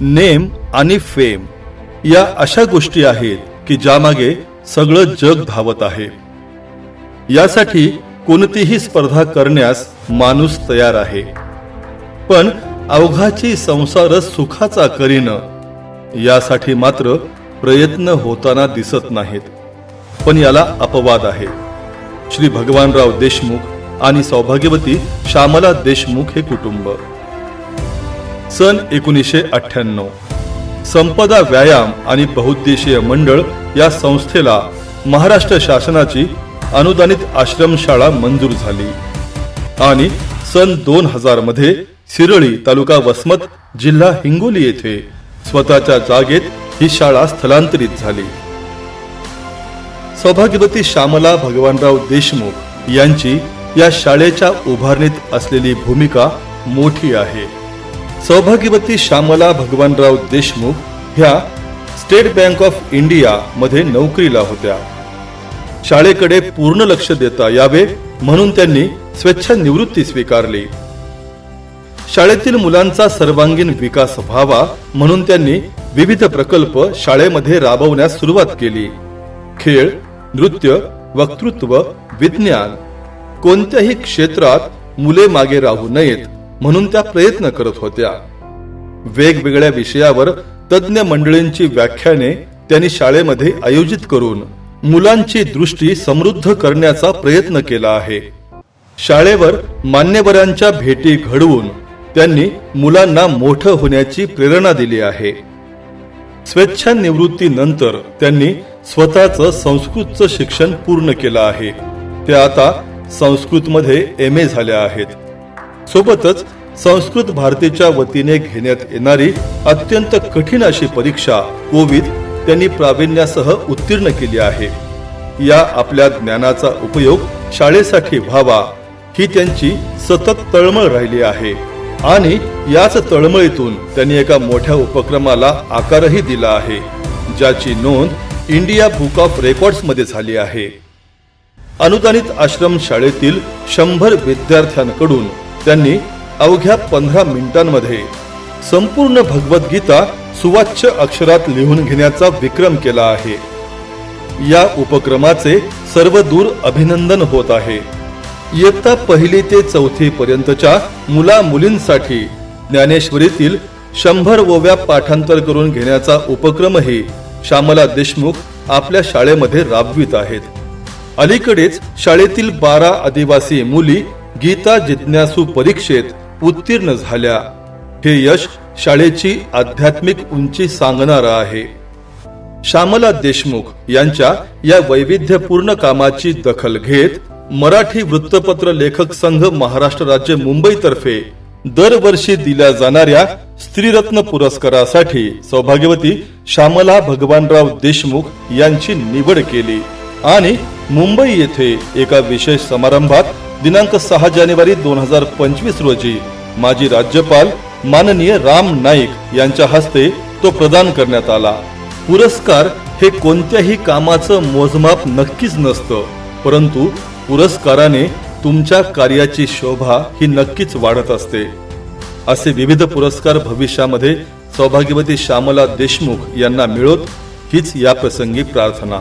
Name आणि fame या अशा गोष्टी आहेत की ज्यामागे सगळं जग धावत आहे. यासाठी कोणतीही स्पर्धा करण्यास माणूस तयार आहे. पण अवघाची संसार सुखाचा करीन यासाठी मात्र प्रयत्न होताना दिसत नाहीत. पण याला अपवाद आहे. श्री भगवानराव देशमुख आणि सौभाग्यवती श्यामला देशमुख हे कुटुंब. सन एकोणीसशे अठ्ठ्याण्णव. संपदा व्यायाम आणि बहुद्देशीय मंडळ या संस्थेला महाराष्ट्र शासनाची अनुदानित आश्रमशाळा मंजूर झाली. आणि सन दोन हजारमध्ये शिरळी तालुका वसमत जिल्हा हिंगोली येथे स्वतःच्या जागेत ही शाळा स्थलांतरित झाली. सौभाग्यवती श्यामला भगवानराव देशमुख यांची या शाळेच्या उभारणीत असलेली भूमिका मोठी आहे. सौभाग्यवती श्यामला भगवानराव देशमुख ह्या स्टेट बँक ऑफ इंडिया मध्ये नोकरीला होत्या. शाळेकडे पूर्ण लक्ष देता यावे म्हणून त्यांनी स्वेच्छानिवृत्ती स्वीकारली. शाळेतील मुलांचा सर्वांगीण विकास व्हावा म्हणून त्यांनी विविध प्रकल्प शाळेमध्ये राबवण्यास सुरुवात केली. खेळ नृत्य वक्तृत्व विज्ञान कोणत्याही क्षेत्रात मुले मागे राहू नयेत. म्हणून त्या प्रयत्न करत होत्या. वेगवेगळ्या विषयावर तज्ज्ञ मंडळींची व्याख्याने त्यांनी शाळेमध्ये आयोजित करून मुलांची दृष्टी समृद्ध करण्याचा प्रयत्न केला आहे. शाळेवर मान्यवरांच्या भेटी घडवून त्यांनी मुलांना मोठं होण्याची प्रेरणा दिली आहे. स्वेच्छानिवृत्तीनंतर त्यांनी स्वतःचं संस्कृतचं शिक्षण पूर्ण केलं आहे. ते आता संस्कृतमध्ये एम ए झाल्या आहेत. सोबतच संस्कृत भारतीच्या वतीने घेण्यात येणारी अत्यंत कठीण अशी परीक्षा कोविद त्यांनी प्रावीण्यासह उत्तीर्ण केली आहे. या आपल्या ज्ञानाचा उपयोग शाळेसाठी व्हावा ही त्यांची सतत तळमळ राहिली आहे आणि याच तळमळीतून त्यांनी एका मोठ्या उपक्रमाला आकारही दिला आहे ज्याची नोंद इंडिया बुक ऑफ रेकॉर्ड्समध्ये झाली आहे. अनुदानित आश्रम शाळेतील शंभर विद्यार्थ्यांकडून त्यांनी अवघ्या पंधरा मिनिटांमध्ये संपूर्ण भगवद्गीता सुवाच्य अक्षरात लिहून घेण्याचा विक्रम केला आहे. या उपक्रमाचे सर्व दूर अभिनंदन होत आहे. इयत्ता पहिली ते चौथी पर्यंतच्या मुला मुलींसाठी ज्ञानेश्वरीतील शंभर ओव्या पाठांतर करून घेण्याचा उपक्रमही श्यामला देशमुख आपल्या शाळेमध्ये राबवित आहेत. अलीकडेच शाळेतील बारा आदिवासी मुली गीता जिज्ञासू परीक्षेत उत्तीर्ण झाल्या. हे यश शाळेची आध्यात्मिक उंची सांगणार आहे. श्यामला देशमुख यांच्या या वैविध्यपूर्ण कामाची दखल घेत मराठी वृत्तपत्र लेखक संघ महाराष्ट्र राज्य मुंबईतर्फे दरवर्षी दिल्या जाणाऱ्या स्त्रीरत्न पुरस्कारासाठी सौभाग्यवती श्यामला भगवानराव देशमुख यांची निवड केली. आणि मुंबई येथे एका विशेष समारंभात दिनांक सहा जानेवारी दोन हजार पंचवीस रोजी माजी राज्यपाल माननीय राम नाईक यांच्या हस्ते तो प्रदान करण्यात आला. पुरस्कार हे कोणत्याही कामाचं मोजमाप नक्कीच नसतं परंतु पुरस्काराने तुमच्या कार्याची शोभा ही नक्कीच वाढत असते. असे विविध पुरस्कार भविष्यामध्ये सौभाग्यवती श्यामला देशमुख यांना मिळोत हीच या प्रसंगी प्रार्थना.